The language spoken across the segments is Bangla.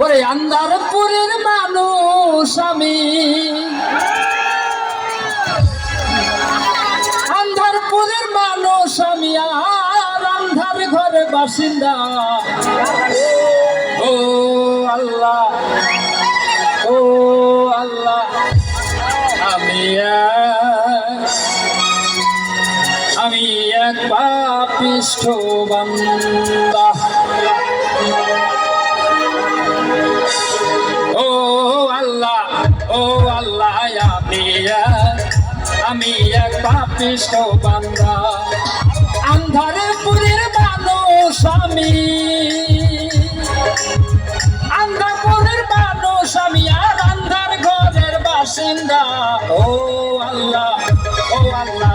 ওরে আন্দারপুরের মানুষ আমি। আন্ধারপুরের মানুষ আমি আর আন্ধার ঘরে বাসিন্দা। ও আল্লাহ ও আল্লাহ, আমি আমি এক পাপিষ্ঠ বান্দা। আমি এক আমি এক পাপিষ্ট বান্দা। আন্ধারে পুরীর মানুষ আমি। আন্ধারপুরের মানুষ আমি আর আন্ধার ঘরের বাসিন্দা। ও আল্লাহ ও আল্লাহ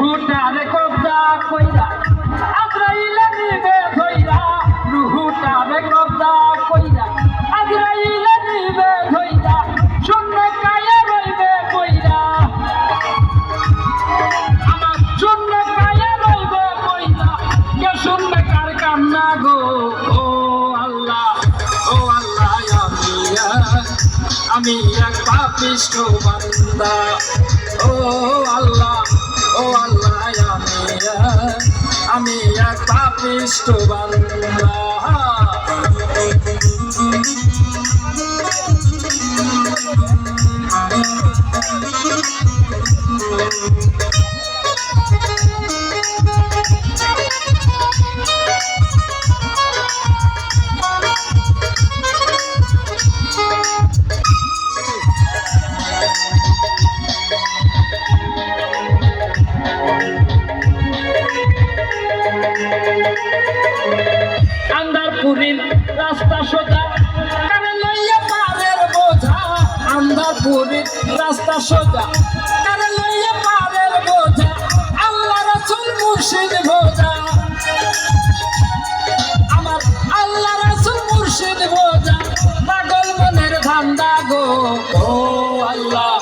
রুহুটারে কবজা কইরা আজরাইলে নিবে ধইরা রুহুটারে কবজা কইরা আজরাইলে নিবে ধইরা, শূন্য কায়া রইবে কইরা আমার শূন্য কায়া রইবে কইরা কে শূন্য কার কান্না গো? ও আল্লাহ ও আল্লাহ, আমি এক পাপিষ্ঠ বান্দা। ও আল্লাহ ও আল্লাহ আমি এক আমি এক পাপিষ্ঠ বান্দা আন্দারপুরির রাস্তা সোজা। কারে লইয়া পারের বোঝা আন্দারপুরির রাস্তা সোজা। কারে লইয়া পারের বোঝা, আল্লাহ রাসূল মুর্শিদ ভোজা আমার আল্লাহ রাসূল মুর্শিদ ভোজা পাগল মনের ধান্দা গো। ও আল্লাহ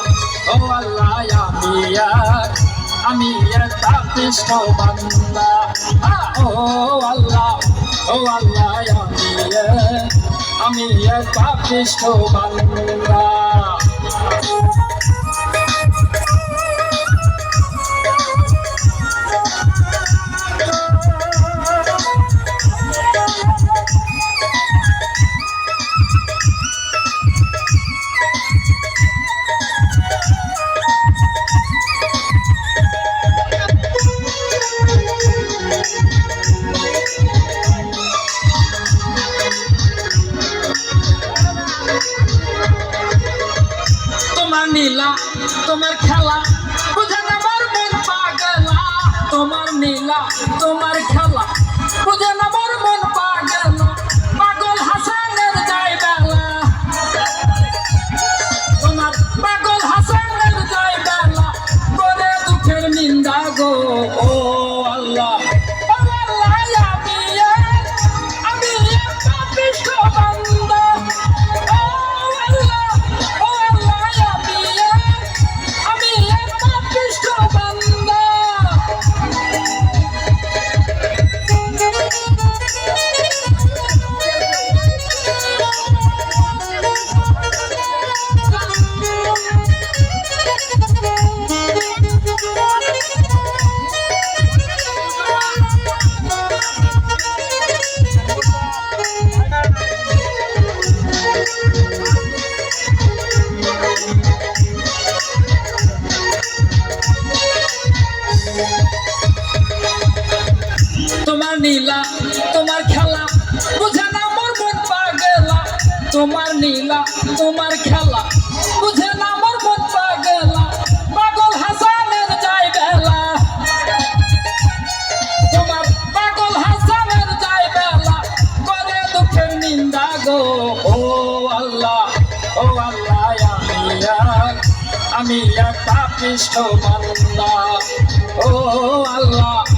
ও আল্লাহ, আমি আমি এক পাপিষ্ঠ বান্দা। ও আল্লাহ ও আল্লাহ আমি আমি এক পাপিষ্ঠ বান্দা। নীলা, তোমার খেলা, বুঝে না আমার মন পাগলা। তোমার নীলা, তোমার খেলা, বুঝে না আমার নীলা, তোমার খেলা, বুঝে না মোর মন পাগলা। তোমার নীলা, তোমার খেলা, বুঝে না মোর মন পাগলা। পাগল হাসানের যাই বেলা তোমার পাগল হাসানের যাই বেলা করে দুঃখের নিন্দা গো। ও আল্লাহ ও আল্লাহ, আমি এক পাপিষ্ট বান্দা ও আল্লাহ